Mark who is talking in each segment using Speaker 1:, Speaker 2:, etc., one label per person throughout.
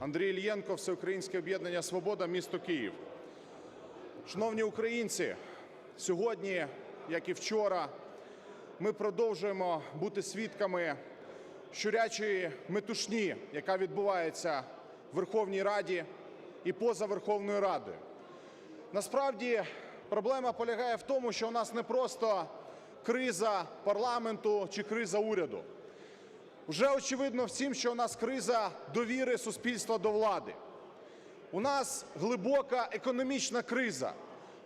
Speaker 1: Андрій Ільєнко, Всеукраїнське об'єднання Свобода, місто Київ. Шановні українці, сьогодні, як і вчора, ми продовжуємо бути свідками щурячої метушні, яка відбувається в Верховній Раді і поза Верховною Радою. Насправді проблема полягає в тому, що у нас не просто криза парламенту чи криза уряду. Вже очевидно всім, що у нас криза довіри суспільства до влади. У нас глибока економічна криза.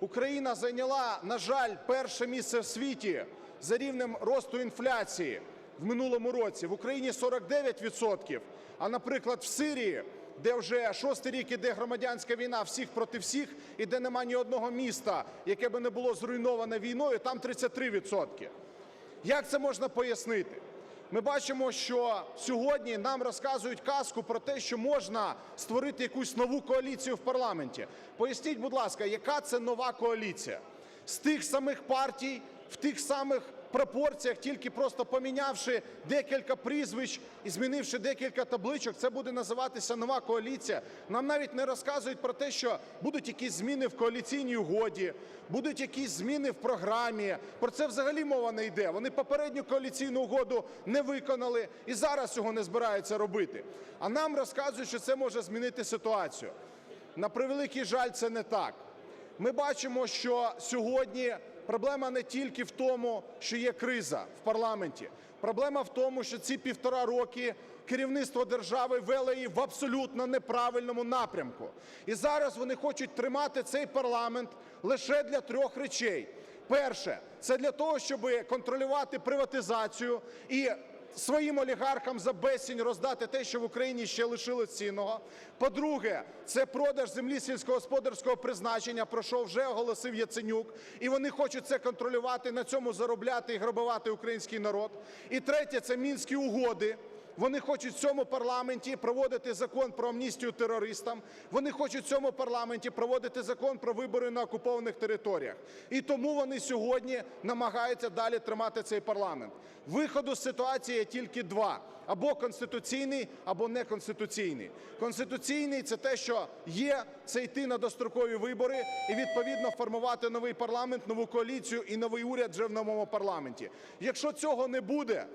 Speaker 1: Україна зайняла, на жаль, перше місце в світі за рівнем росту інфляції в минулому році. В Україні 49%, а, наприклад, в Сирії, де вже шостий рік іде громадянська війна всіх проти всіх, і де нема ні одного міста, яке би не було зруйноване війною, там 33%. Як це можна пояснити? Ми бачимо, що сьогодні нам розказують казку про те, що можна створити якусь нову коаліцію в парламенті. Поясніть, будь ласка, яка це нова коаліція? З тих самих партій, в тих самих пропорціях, тільки просто помінявши декілька прізвищ і змінивши декілька табличок, це буде називатися нова коаліція. Нам навіть не розказують про те, що будуть якісь зміни в коаліційній угоді, будуть якісь зміни в програмі. Про це взагалі мова не йде. Вони попередню коаліційну угоду не виконали і зараз цього не збираються робити. А нам розказують, що це може змінити ситуацію. На превеликий жаль, це не так. Ми бачимо, що сьогодні проблема не тільки в тому, що є криза в парламенті. Проблема в тому, що ці півтора роки керівництво держави вело її в абсолютно неправильному напрямку. І зараз вони хочуть тримати цей парламент лише для трьох речей. Перше це для того, щоб контролювати приватизацію і своїм олігархам за безцінь роздати те, що в Україні ще лишилось цінного. По-друге, це продаж землі сільськогосподарського призначення, про що вже оголосив Яценюк, і вони хочуть це контролювати, на цьому заробляти і грабувати український народ. І третє це мінські угоди. Вони хочуть в цьому парламенті проводити закон про амністію терористам. Вони хочуть в цьому парламенті проводити закон про вибори на окупованих територіях. І тому вони сьогодні намагаються далі тримати цей парламент. Виходу з ситуації є тільки два: або конституційний, або неконституційний. Конституційний це те, що є, це йти на дострокові вибори і відповідно формувати новий парламент, нову коаліцію і новий уряд вже в новому парламенті. Якщо цього не буде,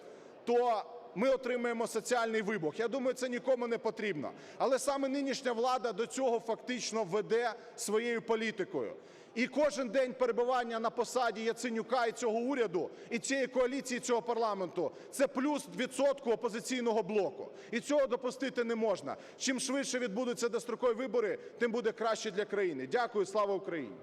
Speaker 1: то ми отримаємо соціальний вибух. Я думаю, це нікому не потрібно. Але саме нинішня влада до цього фактично веде своєю політикою. І кожен день перебування на посаді Яценюка і цього уряду, і цієї коаліції, цього парламенту це плюс відсотку опозиційного блоку. І цього допустити не можна. Чим швидше відбудуться дострокові вибори, тим буде краще для країни. Дякую, слава Україні.